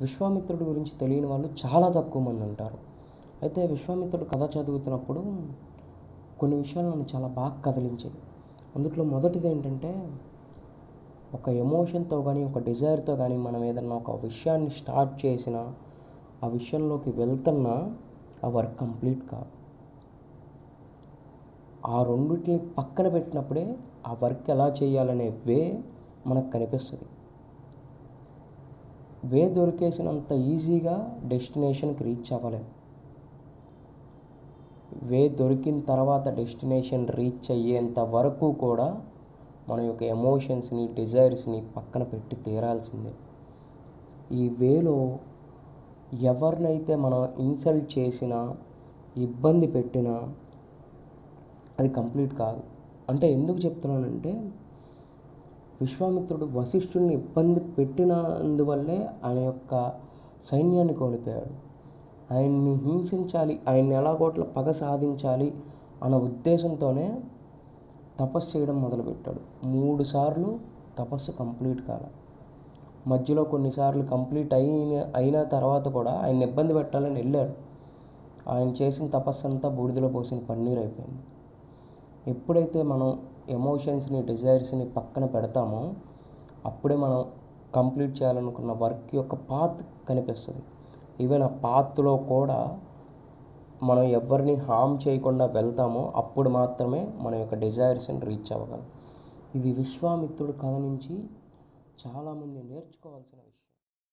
విశ్వామిత్రుడి గురించి తెలియని వాళ్ళు చాలా తక్కువ మంది ఉంటారు. అయితే విశ్వామిత్రుడు కథ చదువుతున్నప్పుడు కొన్ని విషయాలు నన్ను చాలా బాగా కదిలించాయి. అందుట్లో మొదటిది ఏంటంటే ఒక ఎమోషన్తో కానీ ఒక డిజైర్తో కానీ మనం ఏదన్నా ఒక విషయాన్ని స్టార్ట్ చేసినా ఆ విషయంలోకి వెళ్తున్నా ఆ వర్క్ కంప్లీట్ కాదు. ఆ రెండిటిని పక్కన పెట్టినప్పుడే ఆ వర్క్ ఎలా చేయాలనే వే మనకు కనిపిస్తుంది. వే దొరికేసినంత ఈజీగా డెస్టినేషన్కి రీచ్ అవ్వలేం. వే దొరికిన తర్వాత డెస్టినేషన్ రీచ్ అయ్యేంత వరకు కూడా మన యొక్క ఎమోషన్స్ని డిజైర్స్ని పక్కన పెట్టి తీరాల్సిందే. ఈ వేలో ఎవరినైతే మనం ఇన్సల్ట్ చేసినా ఇబ్బంది పెట్టినా అది కంప్లీట్ కాదు. అంటే ఎందుకు చెప్తున్నానంటే విశ్వామిత్రుడు వశిష్ఠుడిని ఇబ్బంది పెట్టినందువల్లే ఆయన యొక్క సైన్యాన్ని కోల్పోయాడు. ఆయన్ని హింసించాలి ఆయన్ని ఎలాగోట్ల పగ సాధించాలి అన్న ఉద్దేశంతోనే తపస్సు చేయడం మొదలుపెట్టాడు. మూడు సార్లు తపస్సు కంప్లీట్ కాల. మధ్యలో కొన్నిసార్లు కంప్లీట్ అయిన అయిన తర్వాత కూడా ఆయన ఇబ్బంది పెట్టాలని వెళ్ళాడు. ఆయన చేసిన తపస్సు అంతా బూడిదలో పోసిన పన్నీర్ అయిపోయింది. ఎప్పుడైతే మనం ఎమోషన్స్ని డిజైర్స్ని పక్కన పెడతామో అప్పుడే మనం కంప్లీట్ చేయాలనుకున్న వర్క్ యొక్క పాత్ కనిపిస్తుంది. ఈవెన్ ఆ పాత్లో కూడా మనం ఎవరిని హామ్ చేయకుండా వెళ్తామో అప్పుడు మాత్రమే మన యొక్క డిజైర్స్ని రీచ్ అవ్వగలం. ఇది విశ్వామిత్రుడు కథ నుంచి చాలామంది నేర్చుకోవాల్సిన విషయం.